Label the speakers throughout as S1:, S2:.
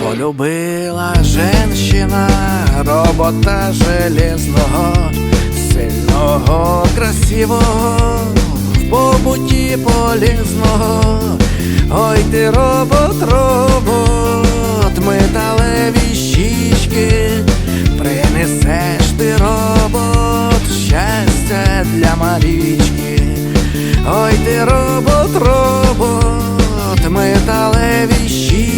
S1: Полюбила женщина робота железного, сильного, красивого, в побуті полезного. Ой ти робот, робот, металеві щічки, принесеш ти робот, щастя для Марічки. Ой ти робот, робот, металеві щічки,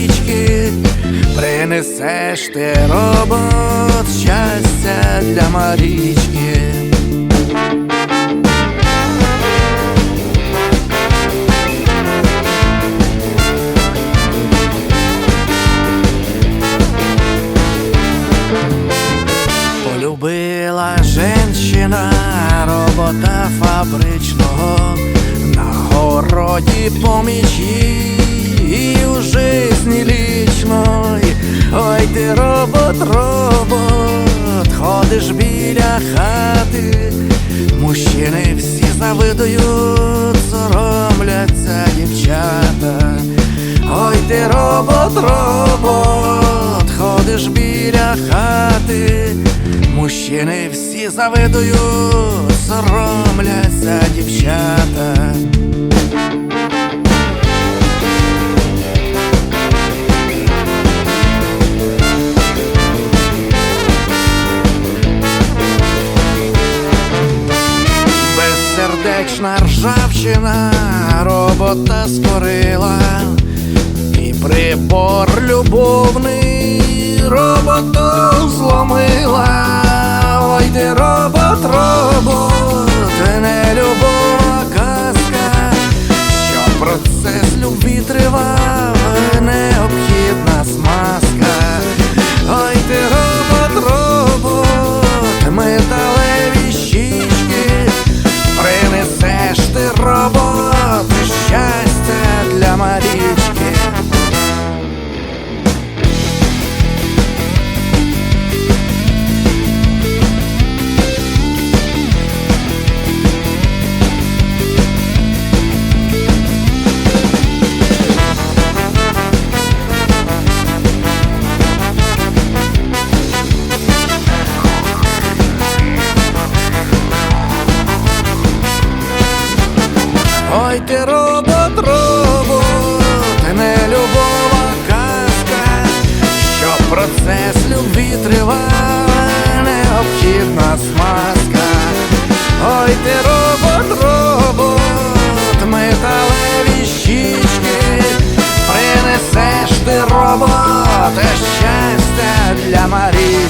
S1: принесеш ти робот, щастя для Марічки. Полюбила женщина робота фабричного на городі помічі Ой ти робот, робот, ходиш біля хати, мужчини всі завидують, соромляться дівчата. Ой ти робот, робот, ходиш біля хати, мужчини всі завидують, соромляться дівчата. Безсердечна ржавчина робота скорила, і прибор любовний роботу зломила. Ой, ти робот, робот, Ти робот, робот, не любова казка, що процес любві триває, необхідна смазка. Ой, ти робот, робот, металеві щічки, принесеш ти робот, щастя для Марії.